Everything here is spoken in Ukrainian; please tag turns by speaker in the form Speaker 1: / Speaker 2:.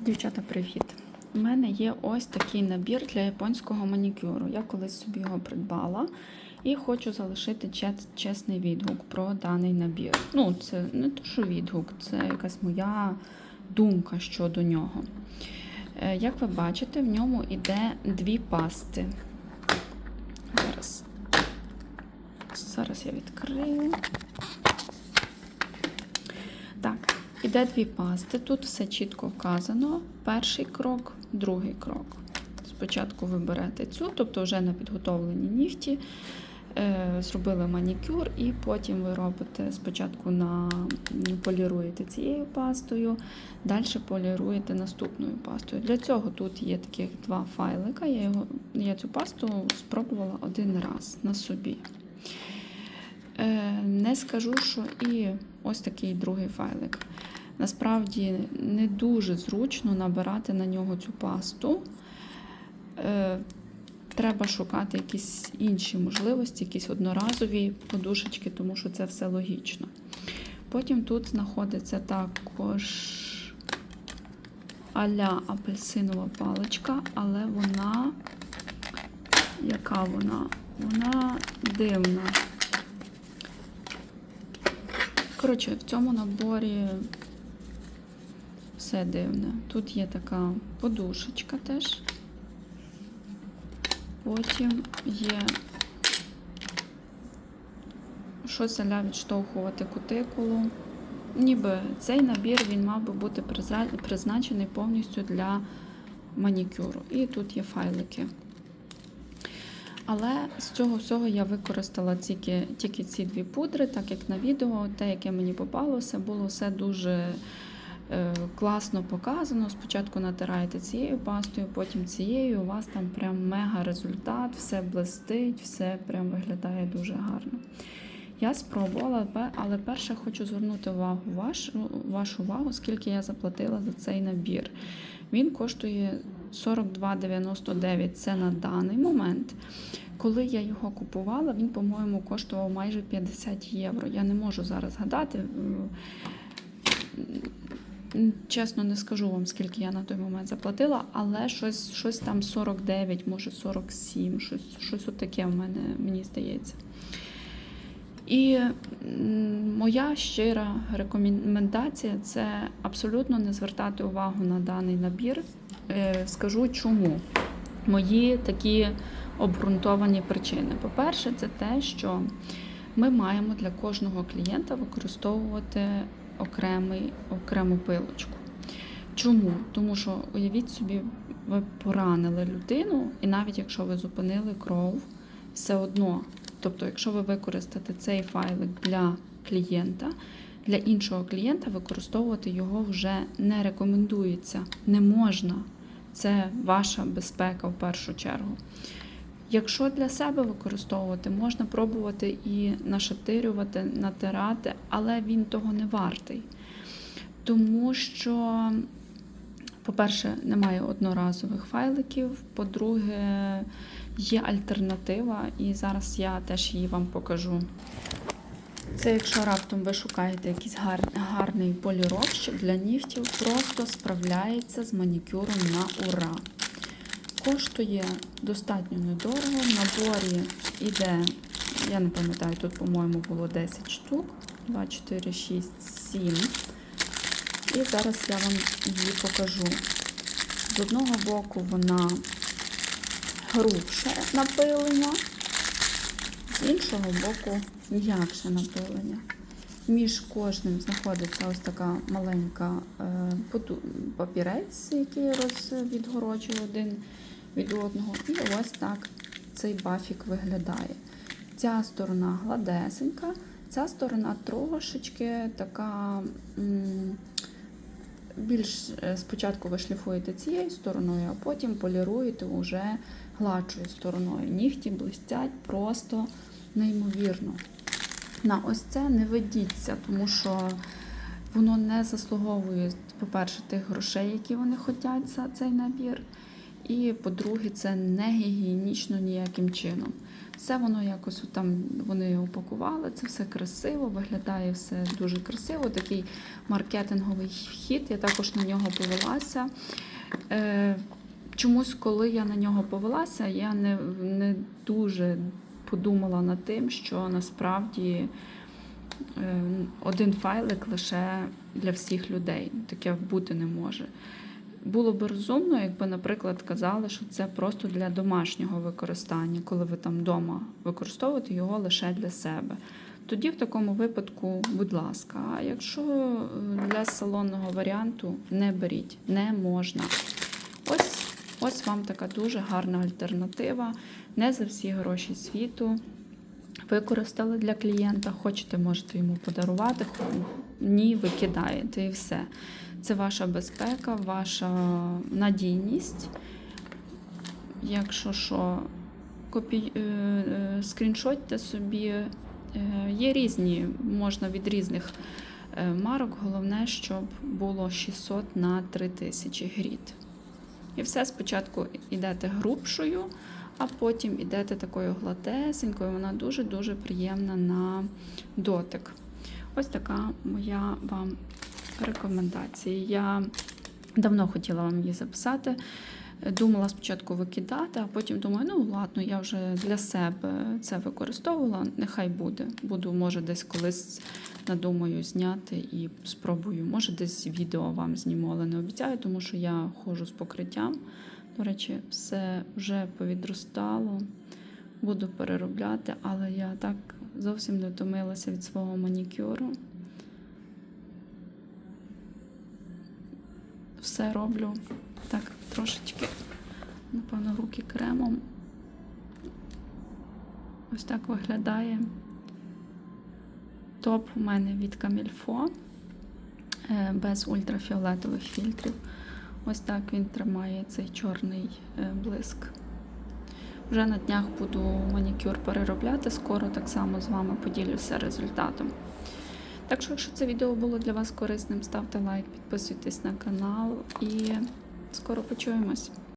Speaker 1: Дівчата, привіт! У мене є ось такий набір для японського манікюру. Я колись собі його придбала і хочу залишити чесний відгук про даний набір. Ну, це не то, що відгук, це якась моя думка щодо нього. Е, Як ви бачите, в ньому йде дві пасти. Зараз. Зараз я відкрию. Так, іде дві пасти. Тут все чітко вказано. Перший крок, другий крок. Спочатку ви берете цю, тобто вже на підготовлені нігті, е, зробили манікюр, і потім ви робите спочатку на поліруєте цією пастою, далі поліруєте наступною пастою. Для цього тут є таких два файлика. Я, його, я цю пасту спробувала один раз на собі. Е, Не скажу, що і ось такий другий файлик. Насправді не дуже зручно набирати на нього цю пасту. Е, Треба шукати якісь інші можливості, якісь одноразові подушечки, тому що це все логічно. Потім тут знаходиться також аля апельсинова паличка, але вона, яка вона? Вона дивна. Коротше, в цьому наборі все дивне. Тут є така подушечка теж. Потім є щось для відштовхувати кутикулу. Ніби цей набір він мав би бути призначений повністю для манікюру. І тут є файлики. Але з цього всього я використала тільки, тільки ці дві пудри, так як на відео, те, яке мені попалося, було все дуже е, класно показано. Спочатку натираєте цією пастою, потім цією. У вас там прям мега результат, все блистить, все прям виглядає дуже гарно. Я спробувала, але перше хочу звернути увагу вашу, вашу увагу, скільки я заплатила за цей набір. Він коштує 42,99 це на даний момент. Коли я його купувала, він, по-моєму, коштував майже 50 євро. Я не можу зараз згадати. Чесно, не скажу вам, скільки я на той момент заплатила, але щось, щось там 49, може 47, щось, щось таке в мене, мені здається. І моя щира рекомендація це абсолютно не звертати увагу на даний набір. Е, Скажу чому. Мої такі обґрунтовані причини. По-перше, це те, що ми маємо для кожного клієнта використовувати окремий, окрему пилочку. Чому? Тому що уявіть собі, ви поранили людину, і навіть якщо ви зупинили кров, все одно. Тобто, якщо ви використаєте цей файлик для клієнта, для іншого клієнта використовувати його вже не рекомендується, не можна. Це ваша безпека в першу чергу. Якщо для себе використовувати, можна пробувати і нашатирювати, натирати, але він того не вартий. Тому що, по-перше, немає одноразових файликів, по-друге, є альтернатива, і зараз я теж її вам покажу. Це якщо раптом ви шукаєте якийсь гар, гарний поліровщик для нігтів, просто справляється з манікюром на ура. Коштує достатньо недорого. В наборі йде, я не пам'ятаю, тут, по-моєму, було 10 штук. 2, 4, 6, 7. І зараз я вам її покажу. З одного боку вона грубше напилення, з іншого боку м'якше напилення. Між кожним знаходиться ось така маленька е, папірець, який розвідгороджує один від одного. І ось так цей бафік виглядає. Ця сторона гладесенька, ця сторона трошечки така. більш е, спочатку ви шліфуєте цією стороною, а потім поліруєте уже гладшою стороною. Нігті блистять просто неймовірно. На ось це не ведіться, тому що воно не заслуговує, по-перше, тих грошей, які вони хочуть за цей набір. І по-друге, це не гігієнічно ніяким чином. Все воно якось там вони упакували, це все красиво, виглядає все дуже красиво. Такий маркетинговий хід. Я також на нього повелася. Е, чомусь, коли я на нього повелася, я не, не дуже подумала над тим, що насправді е, один файлик лише для всіх людей. Таке бути не може. Було б розумно, якби, наприклад, казали, що це просто для домашнього використання, коли ви там вдома використовуєте його лише для себе. Тоді в такому випадку, будь ласка, а якщо е, для салонного варіанту не беріть, не можна. Ось, вам така дуже гарна альтернатива. Не за всі гроші світу. Використали для клієнта, хочете, можете йому подарувати, ні, ви кидаєте і все. Це ваша безпека, ваша надійність. Якщо що, копій... е, е, скріншотьте собі. Е, Є різні, можна від різних марок. Головне, щоб було 600 на 3000 гріт. І все спочатку йдете грубшою, а потім йдете такою гладесенькою. Вона дуже-дуже приємна на дотик. Ось така моя вам рекомендація. Я давно хотіла вам її записати. Думала спочатку викидати, а потім думаю, ну ладно, я вже для себе це використовувала, нехай буде. Буду, може, десь колись надумаю зняти і спробую. Може, десь відео вам зніму, але не обіцяю, тому що я ходжу з покриттям. До речі, все вже повідростало, буду переробляти, але я так зовсім не втомилася від свого манікюру. Все роблю трошечки, напевно, руки кремом. Ось так виглядає. Топ у мене від Камільфо е, без ультрафіолетових фільтрів. Ось так він тримає цей чорний е, блиск. Вже на днях буду манікюр переробляти. Скоро так само з вами поділюся результатом. Так що, якщо це відео було для вас корисним, ставте лайк, підписуйтесь на канал і скоро почуємось.